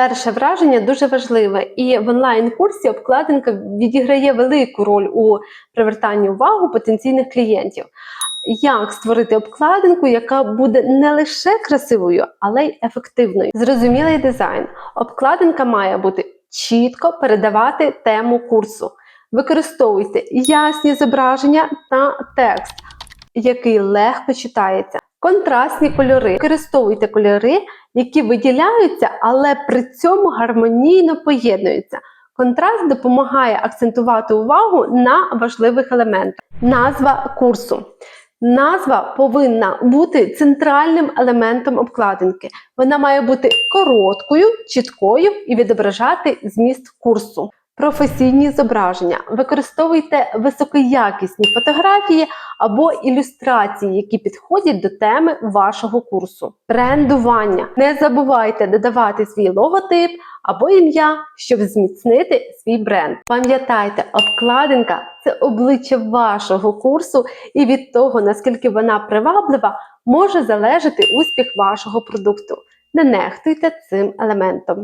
Перше враження дуже важливе, і в онлайн-курсі обкладинка відіграє велику роль у привертанні увагу потенційних клієнтів. Як створити обкладинку, яка буде не лише красивою, але й ефективною? Зрозумілий дизайн. Обкладинка має бути чітко передавати тему курсу. Використовуйте ясні зображення та текст, який легко читається. Контрастні кольори. Використовуйте кольори, які виділяються, але при цьому гармонійно поєднуються. Контраст допомагає акцентувати увагу на важливих елементах. Назва курсу. Назва повинна бути центральним елементом обкладинки. Вона має бути короткою, чіткою і відображати зміст курсу. Професійні зображення. Використовуйте високоякісні фотографії або ілюстрації, які підходять до теми вашого курсу. Брендування. Не забувайте додавати свій логотип або ім'я, щоб зміцнити свій бренд. Пам'ятайте, обкладинка це обличчя вашого курсу, і від того, наскільки вона приваблива, може залежати успіх вашого продукту. Не нехтуйте цим елементом.